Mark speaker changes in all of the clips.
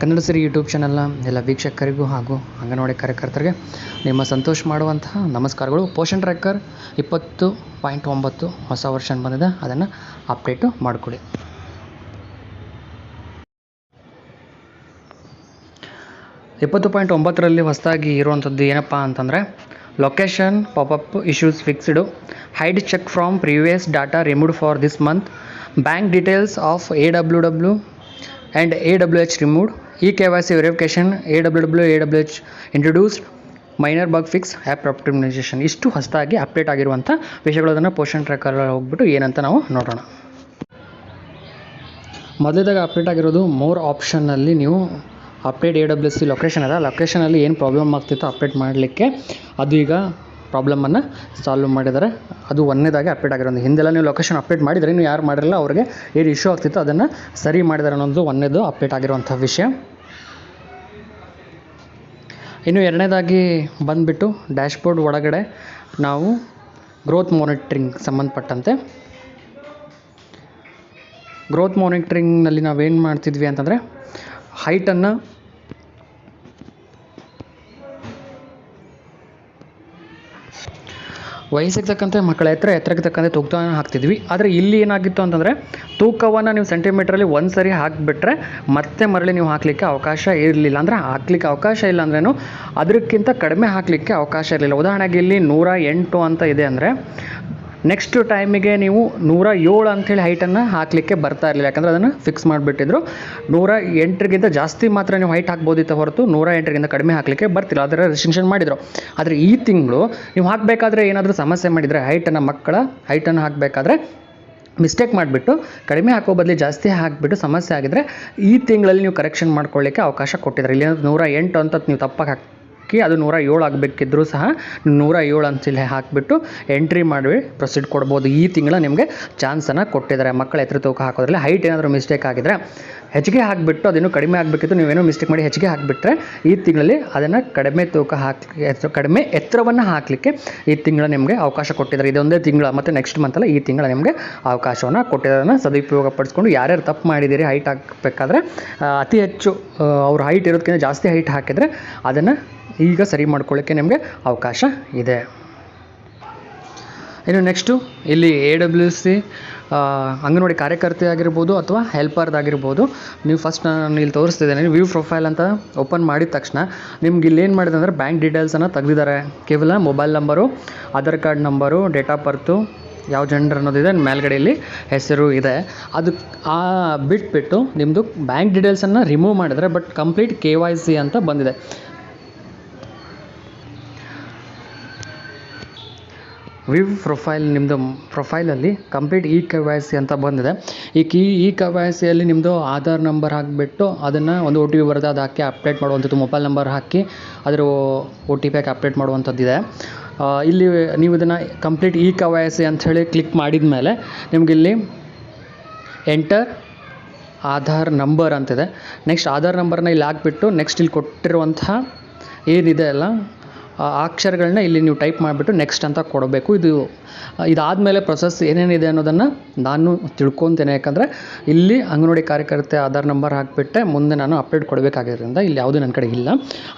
Speaker 1: ಕನ್ನಡ ಸಿರಿ YouTube ಚಾನಲ್ನ ಎಲ್ಲ ವೀಕ್ಷಕರಿಗೂ ಹಾಗೂ ಅಂಗನವಾಡಿ ಕಾರ್ಯಕರ್ತರಿಗೆ ನಿಮ್ಮ ಸಂತೋಷ ಮಾಡುವಂತಹ ನಮಸ್ಕಾರಗಳು. ಪೋಷನ್ ಟ್ರ್ಯಾಕರ್ ಇಪ್ಪತ್ತು ಪಾಯಿಂಟ್ ಒಂಬತ್ತು ಹೊಸ ವರ್ಷನ್ ಬಂದಿದೆ. ಅದನ್ನು ಅಪ್ಡೇಟು ಮಾಡಿಕೊಡಿ. ಇಪ್ಪತ್ತು ಪಾಯಿಂಟ್ ಒಂಬತ್ತರಲ್ಲಿ ಹೊಸದಾಗಿ ಇರುವಂಥದ್ದು ಏನಪ್ಪ ಅಂತಂದರೆ location popup issues fixed hide check from previous data removed for this month bank details of A W W and A W H removed E K Y C verification A W W A W H introduced minor bug fix app optimisation ಇಷ್ಟು ಹೊಸದಾಗಿ update ಆಗಿರುವಂಥ ವಿಷಯಗಳದನ್ನು Poshan tracker ಹೋಗ್ಬಿಟ್ಟು ಏನಂತ ನಾವು ನೋಡೋಣ. ಮೊದಲೇದಾಗ update ಆಗಿರೋದು more ಆಪ್ಷನ್ನಲ್ಲಿ ನೀವು update A W C location ಅದ ಲೊಕೇಶನಲ್ಲಿ ಏನು ಪ್ರಾಬ್ಲಮ್ ಆಗ್ತಿತ್ತು ಅಪ್ಡೇಟ್ ಮಾಡಲಿಕ್ಕೆ ಅದು ಈಗ ಪ್ರಾಬ್ಲಮನ್ನು ಸಾಲ್ವ್ ಮಾಡಿದ್ದಾರೆ. ಅದು ಒಂದನೇದಾಗಿ ಅಪ್ಡೇಟ್ ಆಗಿರೋದು ಹಿಂದೆಲ್ಲ ನೀವು ಲೊಕೇಶನ್ ಅಪ್ಡೇಟ್ ಮಾಡಿದರೆ ನೀವು ಯಾರು ಮಾಡಿರಲ್ಲ, ಅವ್ರಿಗೆ ಏನು ಇಶ್ಯೂ ಆಗ್ತಿತ್ತು ಅದನ್ನು ಸರಿ ಮಾಡಿದ್ದಾರೆ ಅನ್ನೋದು ಒಂದನೇದು ಅಪ್ಡೇಟ್ ಆಗಿರುವಂಥ ವಿಷಯ. ಇನ್ನು ಎರಡನೇದಾಗಿ ಬಂದುಬಿಟ್ಟು ಡ್ಯಾಶ್ಬೋರ್ಡ್ ಒಳಗಡೆ ನಾವು ಗ್ರೋತ್ ಮಾನಿಟ್ರಿಂಗ್ ಸಂಬಂಧಪಟ್ಟಂತೆ. ಗ್ರೋತ್ ಮಾನಿಟ್ರಿಂಗ್ನಲ್ಲಿ ನಾವೇನು ಮಾಡ್ತಿದ್ವಿ ಅಂತಂದರೆ ಹೈಟನ್ನು ವಯಸ್ಸಿಗೆ ತಕ್ಕಂತೆ, ಮಕ್ಕಳ ಎತ್ತರ, ಎತ್ತರಕ್ಕೆ ತಕ್ಕಂತೆ ತೂಕವನ್ನು ಹಾಕ್ತಿದ್ವಿ. ಆದರೆ ಇಲ್ಲಿ ಏನಾಗಿತ್ತು ಅಂತಂದರೆ, ತೂಕವನ್ನು ನೀವು ಸೆಂಟಿಮೀಟ್ರಲ್ಲಿ ಒಂದು ಸರಿ ಹಾಕಿಬಿಟ್ರೆ ಮತ್ತೆ ಮರಳಿ ನೀವು ಹಾಕಲಿಕ್ಕೆ ಅವಕಾಶ ಇರಲಿಲ್ಲ. ಅಂದರೆ ಹಾಕ್ಲಿಕ್ಕೆ ಅವಕಾಶ ಇಲ್ಲ ಅಂದ್ರೇನು ಅದಕ್ಕಿಂತ ಕಡಿಮೆ ಹಾಕಲಿಕ್ಕೆ ಅವಕಾಶ ಇರಲಿಲ್ಲ. ಉದಾಹರಣೆಗೆ ಇಲ್ಲಿ ನೂರ ಎಂಟು ಅಂತ ಇದೆ ಅಂದರೆ ನೆಕ್ಸ್ಟ್ ಟೈಮಿಗೆ ನೀವು ನೂರ ಏಳು ಅಂಥೇಳಿ ಹೈಟನ್ನು ಹಾಕಲಿಕ್ಕೆ ಬರ್ತಾ ಇರಲಿಲ್ಲ. ಯಾಕಂದರೆ ಅದನ್ನು ಫಿಕ್ಸ್ ಮಾಡಿಬಿಟ್ಟಿದ್ರು. ನೂರ ಎಂಟರಿಗಿಂತ ಜಾಸ್ತಿ ಮಾತ್ರ ನೀವು ಹೈಟ್ ಹಾಕ್ಬೋದಿತ್ತು ಹೊರತು ನೂರ ಎಂಟರಿಗಿಂತ ಕಡಿಮೆ ಹಾಕಲಿಕ್ಕೆ ಬರ್ತಿಲ್ಲ. ಅದರ ರೆಸ್ಟ್ರಿಕ್ಷನ್ ಮಾಡಿದರು. ಆದರೆ ಈ ತಿಂಗಳು ನೀವು ಹಾಕಬೇಕಾದ್ರೆ ಏನಾದರೂ ಸಮಸ್ಯೆ ಮಾಡಿದರೆ ಹೈಟನ್ನು ಮಕ್ಕಳ ಹೈಟನ್ನು ಹಾಕಬೇಕಾದ್ರೆ ಮಿಸ್ಟೇಕ್ ಮಾಡಿಬಿಟ್ಟು ಕಡಿಮೆ ಹಾಕೋ ಬದಲು ಜಾಸ್ತಿ ಹಾಕಿಬಿಟ್ಟು ಸಮಸ್ಯೆ ಆಗಿದ್ರೆ ಈ ತಿಂಗಳಲ್ಲಿ ನೀವು ಕರೆಕ್ಷನ್ ಮಾಡ್ಕೊಳ್ಳಿಕ್ಕೆ ಅವಕಾಶ ಕೊಟ್ಟಿದ್ದಾರೆ. ಇಲ್ಲಿ ನೂರ ಎಂಟು ಅಂತ ನೀವು ತಪ್ಪಾಗಿ ಹಾಕಿ ಅದು ನೂರ ಏಳು ಆಗಬೇಕಿದ್ರೂ ಸಹ ನೂರ ಏಳು ಅಂತಲೇ ಹಾಕಿಬಿಟ್ಟು ಎಂಟ್ರಿ ಮಾಡಿ ಪ್ರೊಸೀಡ್ ಕೊಡ್ಬೋದು. ಈ ತಿಂಗಳ ನಿಮಗೆ ಚಾನ್ಸನ್ನು ಕೊಟ್ಟಿದ್ದಾರೆ. ಮಕ್ಕಳ ಎತ್ತರ ತೂಕ ಹಾಕೋದ್ರಲ್ಲಿ ಹೈಟ್ ಏನಾದರೂ ಮಿಸ್ಟೇಕ್ ಆಗಿದ್ರೆ ಹೆಚ್ಚಿಗೆ ಹಾಕಿಬಿಟ್ಟು ಅದೇನು ಕಡಿಮೆ ಆಗಬೇಕಿತ್ತು, ನೀವೇನೋ ಮಿಸ್ಟೇಕ್ ಮಾಡಿ ಹೆಚ್ಚಿಗೆ ಹಾಕಿಬಿಟ್ರೆ ಈ ತಿಂಗಳಲ್ಲಿ ಅದನ್ನು ಕಡಿಮೆ ತೂಕ ಹಾಕಿ ಕಡಿಮೆ ಎತ್ತರವನ್ನು ಹಾಕಲಿಕ್ಕೆ ಈ ತಿಂಗಳ ನಿಮಗೆ ಅವಕಾಶ ಕೊಟ್ಟಿದ್ದಾರೆ. ಇದೊಂದೇ ತಿಂಗಳ ಮತ್ತು ನೆಕ್ಸ್ಟ್ ಮಂತಲ್ಲ ಈ ತಿಂಗಳ ನಿಮಗೆ ಅವಕಾಶವನ್ನು ಕೊಟ್ಟಿರೋದನ್ನು ಸದುಪಯೋಗ ಪಡಿಸ್ಕೊಂಡು ಯಾರ್ಯಾರು ತಪ್ಪು ಮಾಡಿದ್ದೀರಿ ಹೈಟ್ ಹಾಕಬೇಕಾದ್ರೆ ಅತಿ ಹೆಚ್ಚು ಅವ್ರ ಹೈಟ್ ಇರೋದಕ್ಕಿಂತ ಜಾಸ್ತಿ ಹೈಟ್ ಹಾಕಿದರೆ ಅದನ್ನು ಈಗ ಸರಿ ಮಾಡ್ಕೊಳ್ಳೋಕ್ಕೆ ನಿಮಗೆ ಅವಕಾಶ ಇದೆ. ಇನ್ನು ನೆಕ್ಸ್ಟು ಇಲ್ಲಿ ಎ ಡಬ್ಲ್ಯೂ ಸಿ ಅಂಗನವಾಡಿ ಕಾರ್ಯಕರ್ತೆ ಆಗಿರ್ಬೋದು ಅಥವಾ ಹೆಲ್ಪರ್ದಾಗಿರ್ಬೋದು ನೀವು ಫಸ್ಟ್ ನಾನು ಇಲ್ಲಿ ತೋರಿಸ್ತಿದ್ದೇನೆ ವ್ಯೂ ಪ್ರೊಫೈಲ್ ಅಂತ ಓಪನ್ ಮಾಡಿದ ತಕ್ಷಣ ನಿಮ್ಗೆ ಇಲ್ಲಿ ಏನು ಮಾಡಿದೆ ಅಂದರೆ ಬ್ಯಾಂಕ್ ಡೀಟೇಲ್ಸನ್ನು ತೆಗೆದಿದ್ದಾರೆ. ಕೇವಲ mobile number Aadhaar card number date of birth ಯಾವ ಜೆಂಡರ್ ಅನ್ನೋದಿದೆ ಮೇಲ್ಗಡೆಯಲ್ಲಿ ಹೆಸರು ಇದೆ. ಅದು ಆ ಬಿಟ್ಬಿಟ್ಟು ನಿಮ್ಮದು ಬ್ಯಾಂಕ್ ಡೀಟೇಲ್ಸನ್ನು ರಿಮೂವ್ ಮಾಡಿದರೆ but complete K Y C ಅಂತ ಬಂದಿದೆ. ವ್ಯೂ ಪ್ರೊಫೈಲ್ ನಿಮ್ಮದು ಪ್ರೊಫೈಲಲ್ಲಿ complete E K Y C ಅಂತ ಬಂದಿದೆ. ಈ ಕಿ ಇ ಕೆ ವೈ ಸಿಯಲ್ಲಿ ನಿಮ್ಮದು ಆಧಾರ್ ನಂಬರ್ ಹಾಕಿಬಿಟ್ಟು ಅದನ್ನು ಒಂದು ಒ ಟಿ ಪಿ ಬರುತ್ತೆ ಅದು ಹಾಕಿ ಅಪ್ಡೇಟ್ ಮಾಡುವಂಥದ್ದು ಮೊಬೈಲ್ ನಂಬರ್ ಹಾಕಿ ಅದರ ಒ ಟಿ ಪಿ ಹಾಕಿ ಅಪ್ಡೇಟ್ ಮಾಡುವಂಥದ್ದಿದೆ ಇಲ್ಲಿ ನೀವು ಇದನ್ನು complete E K Y C ಅಂಥೇಳಿ ಕ್ಲಿಕ್ ಮಾಡಿದ ಮೇಲೆ ನಿಮಗಿಲ್ಲಿ ಎಂಟರ್ ಆಧಾರ್ ನಂಬರ್ ಅಂತಿದೆ. ನೆಕ್ಸ್ಟ್ ಆಧಾರ್ ನಂಬರ್ನ ಇಲ್ಲಿ ಹಾಕ್ಬಿಟ್ಟು ನೆಕ್ಸ್ಟ್ ಇಲ್ಲಿ ಕೊಟ್ಟಿರುವಂತಹ ಏನಿದೆ ಅಲ್ಲ ಅಕ್ಷರಗಳನ್ನ ಇಲ್ಲಿ ನೀವು ಟೈಪ್ ಮಾಡಿಬಿಟ್ಟು ನೆಕ್ಸ್ಟ್ ಅಂತ ಕೊಡಬೇಕು. ಇದು ಇದಾದಮೇಲೆ ಪ್ರೊಸೆಸ್ ಏನೇನಿದೆ ಅನ್ನೋದನ್ನು ನಾನು ತಿಳ್ಕೊತೇನೆ. ಯಾಕಂದರೆ ಇಲ್ಲಿ ಅಂಗನವಾಡಿ ಕಾರ್ಯಕರ್ತೆ ಆಧಾರ್ ನಂಬರ್ ಹಾಕಿಬಿಟ್ಟೆ, ಮುಂದೆ ನಾನು ಅಪ್ಡೇಟ್ ಕೊಡಬೇಕಾಗಿರೋದ್ರಿಂದ ಇಲ್ಲಿ ಯಾವುದೂ ನನ್ನ ಕಡೆ ಇಲ್ಲ.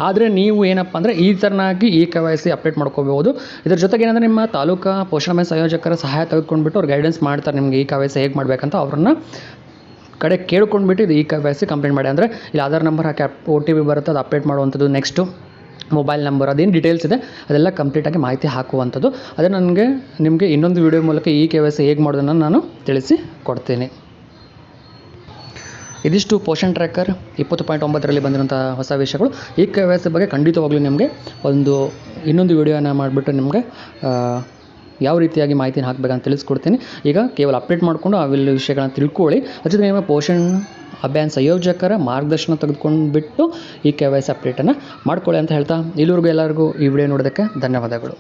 Speaker 1: ಆದರೆ ನೀವು ಏನಪ್ಪ ಅಂದರೆ ಈ ಥರನಾಗಿ ಈ ಕೆ ವೈ ಸಿ ಅಪ್ಡೇಟ್ ಮಾಡ್ಕೋಬೋದು ಇದ್ರ ಜೊತೆಗೆ ಏನಂದರೆ ನಿಮ್ಮ ತಾಲೂಕಾ ಪೋಷಣೆ ಸಂಯೋಜಕರ ಸಹಾಯ ತೆಗೆದುಕೊಂಡ್ಬಿಟ್ಟು ಅವ್ರು ಗೈಡೆನ್ಸ್ ಮಾಡ್ತಾರೆ ನಿಮಗೆ ಈ ಕೆ ವೈ ಸಿ ಹೇಗೆ ಮಾಡಬೇಕಂತ. ಅವ್ರನ್ನ ಕಡೆ ಕೇಳ್ಕೊಂಡ್ಬಿಟ್ಟು ಇದು ಈ ಕೆ ವೈ ಸಿ ಕಂಪ್ಲೇಂಟ್ ಮಾಡಿ. ಅಂದರೆ ಇಲ್ಲಿ ಆಧಾರ್ ನಂಬರ್ ಹಾಕಿ ಒ ಟಿ ಪಿ ಬರುತ್ತೆ, ಅದು ಅಪ್ಡೇಟ್ ಮಾಡುವಂಥದ್ದು ನೆಕ್ಸ್ಟು ಮೊಬೈಲ್ ನಂಬರ್ ಅದೇನು ಡೀಟೇಲ್ಸ್ ಇದೆ, ಅದೆಲ್ಲ ಕಂಪ್ಲೀಟಾಗಿ ಮಾಹಿತಿ ಹಾಕುವಂಥದ್ದು. ಅದೇ ನನಗೆ, ನಿಮಗೆ ಇನ್ನೊಂದು ವಿಡಿಯೋ ಮೂಲಕ ಈ ಕೆ ವೈ ಹೇಗೆ ಮಾಡೋದನ್ನು ನಾನು ತಿಳಿಸಿ ಕೊಡ್ತೇನೆ. ಇದಿಷ್ಟು ಪೋಷನ್ ಟ್ರ್ಯಾಕರ್ ಇಪ್ಪತ್ತು ಪಾಯಿಂಟ್ ಒಂಬತ್ತರಲ್ಲಿ ಬಂದಿರುವಂಥ ಹೊಸ ವಿಷಯಗಳು. ಈ ಕೆ ವೈ ಬಗ್ಗೆ ಖಂಡಿತವಾಗ್ಲೂ ನಿಮಗೆ ಒಂದು, ಇನ್ನೊಂದು ವಿಡಿಯೋನ ಮಾಡಿಬಿಟ್ಟು ನಿಮಗೆ ಯಾವ ರೀತಿಯಾಗಿ ಮಾಹಿತಿನ ಹಾಕಬೇಕಂತ ತಿಳಿಸ್ಕೊಡ್ತೀನಿ. ಈಗ ಕೇವಲ ಅಪ್ಡೇಟ್ ಮಾಡಿಕೊಂಡು ಅವೆಲ್ಲ ವಿಷಯಗಳನ್ನ ತಿಳ್ಕೊಳ್ಳಿ. ಅದ್ರ ಜೊತೆ ನಿಮ್ಮ ಪೋಷಣ್ ಅಭಿಯಾನ ಸಂಯೋಜಕರ ಮಾರ್ಗದರ್ಶನ ತೆಗೆದುಕೊಂಡು ಬಿಟ್ಟು ಈ ಕೆ ವೈ ಸಿ ಅಪ್ಡೇಟನ್ನು ಮಾಡ್ಕೊಳ್ಳಿ ಅಂತ ಹೇಳ್ತಾ ಇಲ್ಲಿವರೆಗೂ ಎಲ್ಲರಿಗೂ ಈ ವಿಡಿಯೋ ನೋಡೋದಕ್ಕೆ ಧನ್ಯವಾದಗಳು.